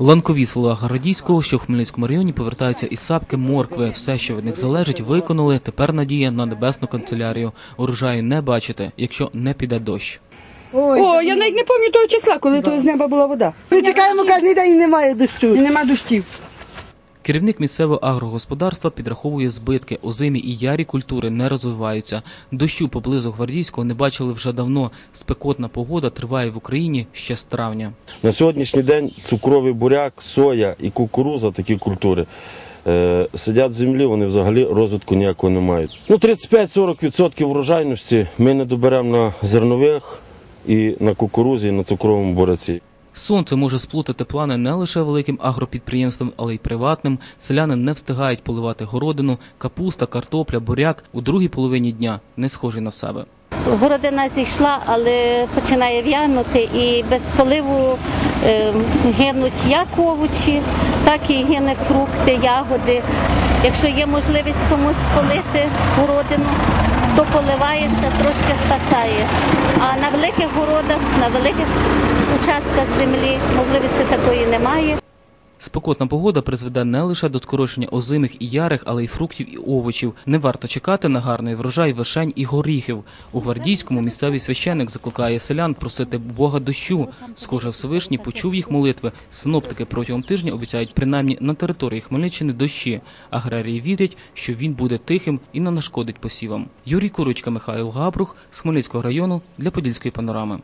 Ланкові села Городійського, що в Хмельницькому районі повертаються і сапки моркви. Все, що від них залежить, виконали. Тепер надія на небесну канцелярію. Урожаю не бачите, якщо не піде дощ. Ой, О, я навіть не пам'ятаю того числа, коли то з неба була вода. Ми чекаємо кожен день і немає дощу. І нема дощів. Керівник місцевого агрогосподарства підраховує збитки. Озимі і ярі культури не розвиваються. Дощу поблизу Гвардійського не бачили вже давно. Спекотна погода триває в Україні ще з травня. На сьогоднішній день цукровий буряк, соя і кукуруза, такі культури, е, сидять в землі, вони взагалі розвитку ніякого не мають. Ну, 35-40% врожайності ми не доберемо на зернових і на кукурузі, і на цукровому буряці. Сонце може сплутати плани не лише великим агропідприємствам, але й приватним. Селяни не встигають поливати городину, капуста, картопля, буряк у другій половині дня не схожі на себе. Городина зійшла, але починає в'янути і без поливу е, гинуть як овочі, так і гине фрукти, ягоди. Якщо є можливість комусь полити городину, то поливає ще трошки спасає. А на великих городах, на великих участках землі можливості такої немає. Спекотна погода призведе не лише до скорочення озимих і ярих, але й фруктів і овочів. Не варто чекати на гарний врожай вишень і горіхів. У гвардійському місцевий священик закликає селян просити Бога дощу. Схоже, Всевишній почув їх молитви. Синоптики протягом тижня обіцяють принаймні на території Хмельниччини дощі. Аграрії вірять, що він буде тихим і не нашкодить посівам. Юрій Курочка, Михайло Габрух з Хмельницького району для Подільської панорами.